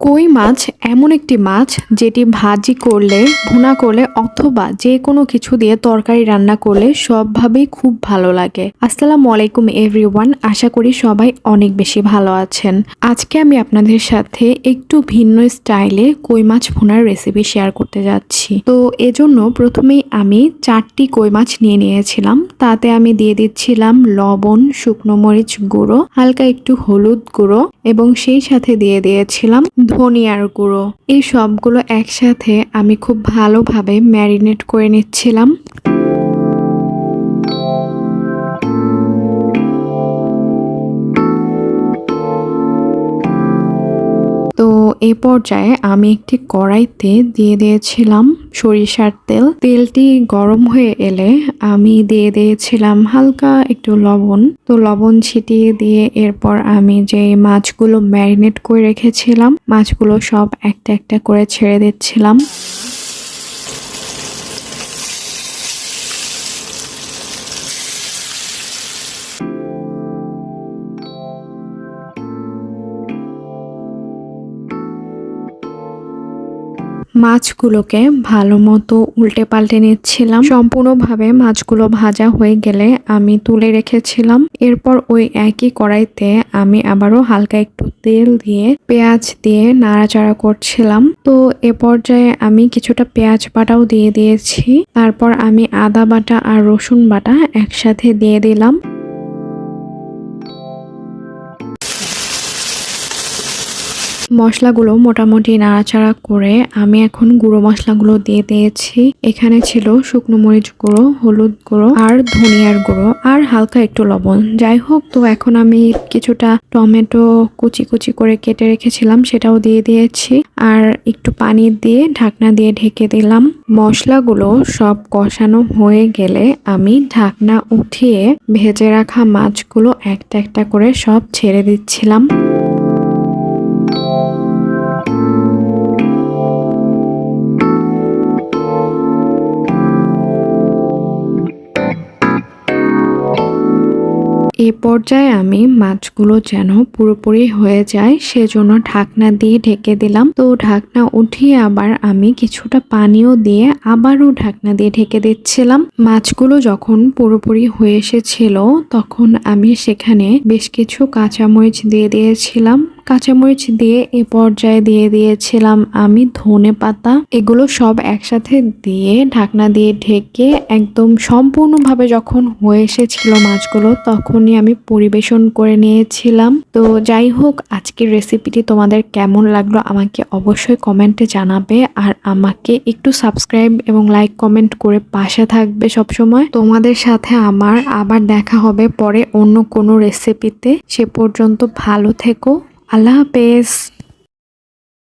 কই মাছ এমন একটি মাছ যেটি ভাজি করলে, ভুনা করলে অথবা যে কোনো কিছু দিয়ে তরকারি রান্না করলে সবভাবেই খুব ভালো লাগে। আসসালামু আলাইকুম এভরিওয়ান, আশা করি সবাই অনেক বেশি ভালো আছেন। আজকে আমি আপনাদের সাথে একটু ভিন্ন স্টাইলে কই মাছ ভুনার রেসিপি শেয়ার করতে যাচ্ছি। তো এজন্য প্রথমেই আমি চারটি কই মাছ নিয়ে নিয়েছিলাম। তাতে আমি দিয়ে দিচ্ছিলাম লবণ, শুকনো মরিচ গুঁড়ো, হালকা একটু হলুদ গুঁড়ো এবং সেই সাথে দিয়ে দিয়েছিলাম ধনিয়ার গুঁড়ো। এই সবগুলো একসাথে আমি খুব ভালোভাবে ম্যারিনেট করে নিচ্ছিলাম। এই পর্যায়ে আমি একটি কড়াইতে দিয়ে দিয়েছিলাম সরিষার তেল। তেলটি গরম হয়ে এলে আমি দিয়ে দিয়েছিলাম হালকা একটু লবণ। তো লবণ ছিটিয়ে দিয়ে এরপর আমি যে মাছগুলো ম্যারিনেট করে রেখেছিলাম, মাছগুলো সব একটা একটা করে ছেড়ে দিচ্ছিলাম। মাছগুলোকে ভালো মতো উল্টে পাল্টে নিচ্ছিলাম। সম্পূর্ণভাবে মাছগুলো ভাজা হয়ে গেলে আমি তুলে রেখেছিলাম। এরপর ওই একই কড়াইতে আমি আবারও হালকা একটু তেল দিয়ে পেঁয়াজ দিয়ে নাড়াচাড়া করছিলাম। তো এ পর্যায়ে আমি কিছুটা পেঁয়াজ বাটাও দিয়ে দিয়েছি। তারপর আমি আদা বাটা আর রসুন বাটা একসাথে দিয়ে দিলাম। মশলাগুলো মোটামুটি নাড়াচাড়া করে আমি এখন গুঁড়ো মশলাগুলো দিয়ে দিয়েছি। এখানে ছিল শুকনো মরিচ গুঁড়ো, হলুদ গুঁড়ো আর ধনিয়ার গুঁড়ো আর হালকা একটু লবণ। যাই হোক, তো এখন আমি কিছুটা টমেটো কুচি কুচি করে কেটে রেখেছিলাম, সেটাও দিয়ে দিয়েছি। আর একটু পানি দিয়ে ঢাকনা দিয়ে ঢেকে দিলাম। মশলাগুলো সব কষানো হয়ে গেলে আমি ঢাকনা উঠিয়ে ভেজে রাখা মাছগুলো একটা একটা করে সব ছেড়ে দিচ্ছিলাম। Thank you. এ পর্যায়ে আমি মাছগুলো যেন পুরোপুরি হয়ে যায়, সেজন্য ঢাকনা দিয়ে ঢেকে দিলাম। তো ঢাকনা উঠিয়ে আবার আমি কিছুটা পানিও দিয়ে আবারও ঢাকনা দিয়ে ঢেকে দিচ্ছিলাম। মাছগুলো যখন পুরোপুরি হয়ে এসেছিল, তখন আমি সেখানে বেশ কিছু কাঁচামরিচ দিয়ে দিয়েছিলাম। কাঁচামরিচ দিয়ে এ পর্যায়ে দিয়ে দিয়েছিলাম আমি ধনে পাতা। এগুলো সব একসাথে দিয়ে ঢাকনা দিয়ে ঢেকে একদম সম্পূর্ণভাবে যখন হয়ে এসেছিল মাছগুলো তখনই আমি পরিবেশন করে নিয়েছিলাম। তো যাই হোক, আজকের রেসিপিটি তোমাদের কেমন লাগল আমাকে অবশ্যই কমেন্টে জানাবে। আর আমাকে একটু সাবস্ক্রাইব এবং লাইক কমেন্ট করে পাশে থাকবে সবসময়। তোমাদের সাথে আমার আবার দেখা হবে পরে অন্য কোনো রেসিপিতে সে পর্যন্ত ভালো থেকো। আল্লাহ হাফেজ।